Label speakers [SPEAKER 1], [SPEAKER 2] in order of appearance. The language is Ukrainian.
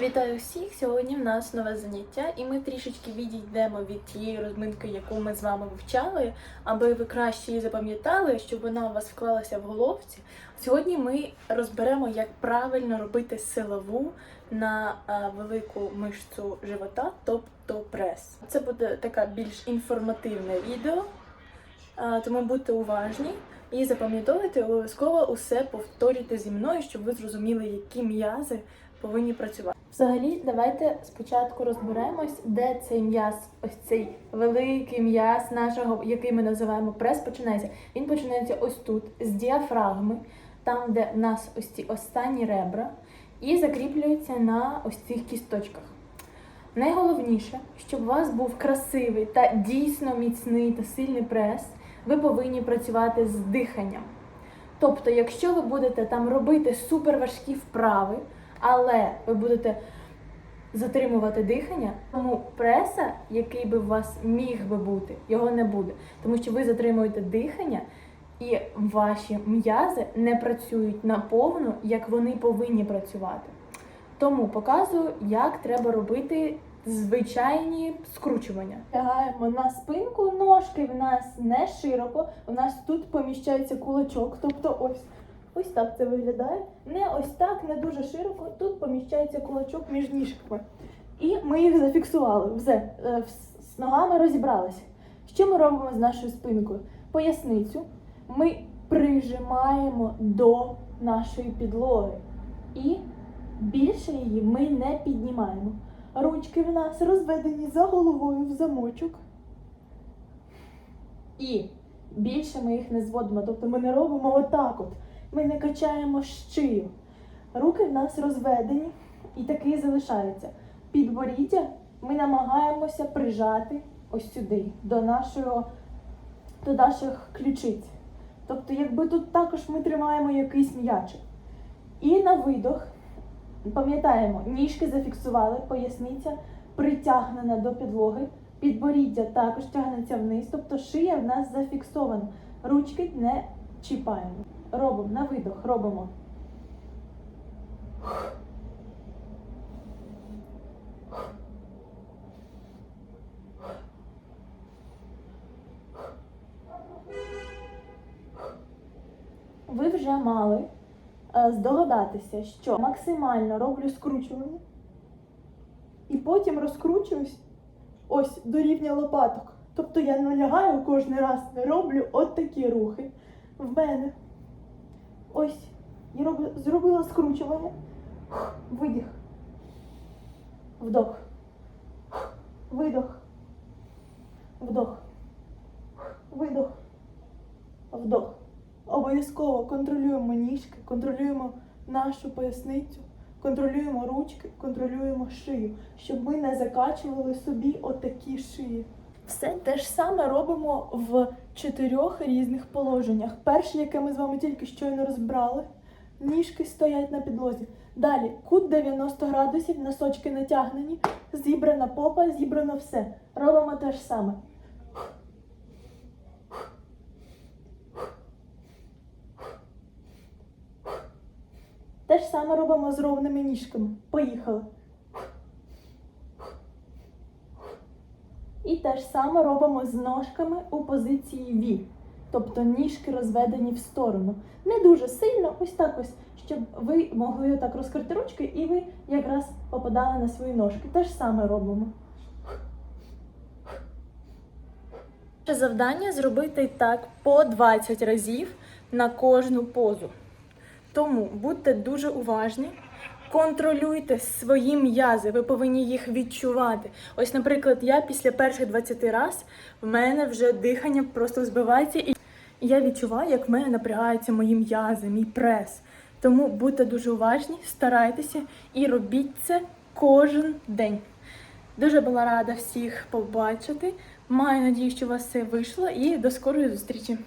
[SPEAKER 1] Вітаю всіх! Сьогодні в нас нове заняття, і ми трішечки відійдемо від тієї розминки, яку ми з вами вивчали, аби ви краще її запам'ятали, щоб вона у вас вклалася в головці. Сьогодні ми розберемо, як правильно робити силову на е, велику мишцю живота, тобто прес. Це буде таке більш інформативне відео, тому будьте уважні. І запам'ятовуйте обов'язково усе повторюйте зі мною, щоб ви зрозуміли, які м'язи повинні працювати. Взагалі, давайте спочатку розберемось, де цей м'яз, ось цей великий м'яз нашого, який ми називаємо прес, починається. Він починається ось тут, з діафрагми, там, де в нас ось ці останні ребра, і закріплюється на ось цих кісточках. Найголовніше, щоб у вас був красивий та дійсно міцний та сильний прес, ви повинні працювати з диханням. Тобто, якщо ви будете там робити суперважкі вправи, але ви будете затримувати дихання, тому преса, який би у вас міг би бути, його не буде. Тому що ви затримуєте дихання, і ваші м'язи не працюють наповну, як вони повинні працювати. Тому показую, як треба робити звичайні скручування. Лягаємо на спинку, ножки в нас не широко, у нас тут поміщається кулачок, тобто ось. Ось так це виглядає. Не ось так, не дуже широко. Тут поміщається кулачок між ніжками. І ми їх зафіксували. Все, е, з ногами розібралися. Що ми робимо з нашою спинкою? Поясницю ми прижимаємо до нашої підлоги. І більше її ми не піднімаємо. Ручки в нас розведені за головою в замочок. І більше ми їх не зводимо. Тобто ми не робимо отак от. Ми не качаємо шию. Руки в нас розведені і таки залишаються. Підборіддя ми намагаємося прижати ось сюди, до, нашого, до наших ключиць. Тобто, якби тут також ми тримаємо якийсь м'ячик. І на видох, пам'ятаємо, ніжки зафіксували, поясниця притягнена до підлоги, підборіддя також тягнеться вниз, тобто шия в нас зафіксована. Ручки не чіпаємо. Робимо на видох, робимо. Ви вже мали здогадатися, що максимально роблю скручування і потім розкручуюсь ось до рівня лопаток. Тобто я не лягаю кожен раз, роблю от такі рухи. В мене ось я роблю, зробила скручування, видих, вдох, видох, вдох, видох, вдох. Обов'язково контролюємо ніжки, контролюємо нашу поясницю, контролюємо ручки, контролюємо шию, щоб ми не закачували собі отакі шиї. Все те ж саме робимо в чотирьох різних положеннях. Перше, яке ми з вами тільки щойно розбрали, ніжки стоять на підлозі. Далі кут 90 градусів, носочки натягнені, зібрана попа, зібрано все. Робимо те ж саме. Те ж саме робимо з ровними ніжками. Поїхали. І те ж саме робимо з ножками у позиції V. Тобто ніжки розведені в сторону. Не дуже сильно, ось так ось, щоб ви могли так розкрити ручки і ви якраз попадали на свої ножки. Те ж саме робимо. Наше завдання зробити так по 20 разів на кожну позу. Тому будьте дуже уважні, контролюйте свої м'язи, ви повинні їх відчувати. Ось, наприклад, я після перших 20 разів в мене вже дихання просто збивається, і я відчуваю, як в мене напрягаються мої м'язи, мій прес. Тому будьте дуже уважні, старайтеся і робіть це кожен день. Дуже була рада всіх побачити. Маю надію, що у вас все вийшло, і до скорої зустрічі!